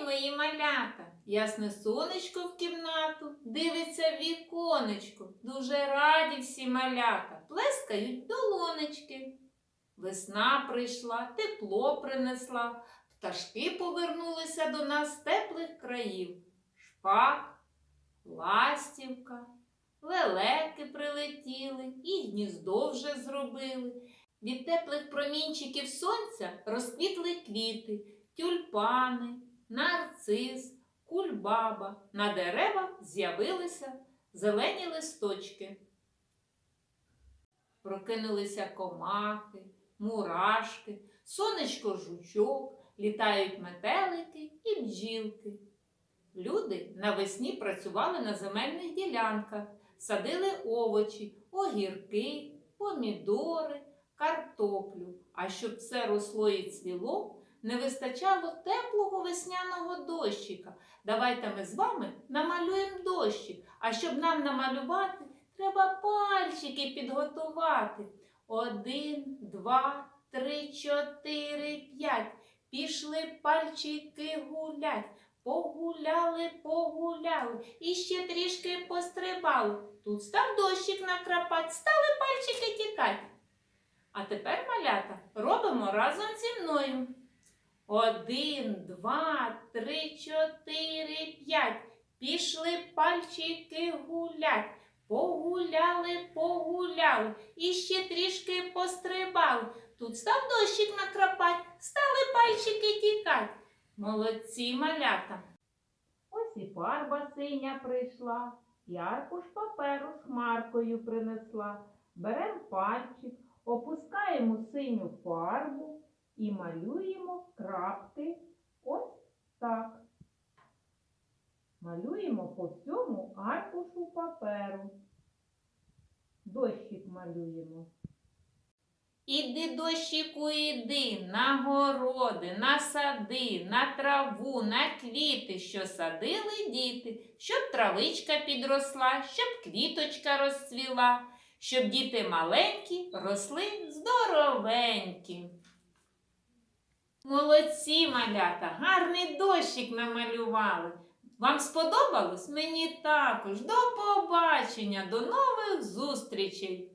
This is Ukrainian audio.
День, мої малята! Ясне сонечко в кімнату, дивиться віконечко. Дуже раді всі малята, плескають долонечки. Весна прийшла, тепло принесла, пташки повернулися до нас з теплих країв. Шпак, ластівка, лелеки прилетіли і гніздо вже зробили. Від теплих промінчиків сонця розквітли квіти, тюльпани, нарцис, кульбаба. На деревах з'явилися зелені листочки. Прокинулися комахи, мурашки, сонечко жучок, літають метелики і бджілки. Люди навесні працювали на земельних ділянках, садили овочі, огірки, помідори, картоплю. А щоб все росло і цвіло, не вистачало теплого весняного дощика. Давайте ми з вами намалюємо дощик. А щоб нам намалювати, треба пальчики підготувати. Один, два, три, чотири, п'ять. Пішли пальчики гулять. Погуляли, погуляли, і ще трішки пострибали. Тут став дощик накрапать, стали пальчики тікать. А тепер, малята, робимо разом зі мною. Один, два, три, чотири, п'ять. Пішли пальчики гулять. Погуляли, погуляли, і ще трішки пострибали. Тут став дощик накрапать, стали пальчики тікать. Молодці малята. Ось і фарба синя прийшла, і аркуш паперу з хмаркою принесла. Берем пальчик, опускаємо синю фарбу і малюємо крапки ось так. Малюємо по всьому аркушу паперу. Дощик малюємо. Іди, дощику, іди на городи, на сади, на траву, на квіти, що садили діти, щоб травичка підросла, щоб квіточка розцвіла, щоб діти маленькі росли здоровенькі. Молодці, малята, гарний дощик намалювали. Вам сподобалось? Мені також. До побачення, до нових зустрічей!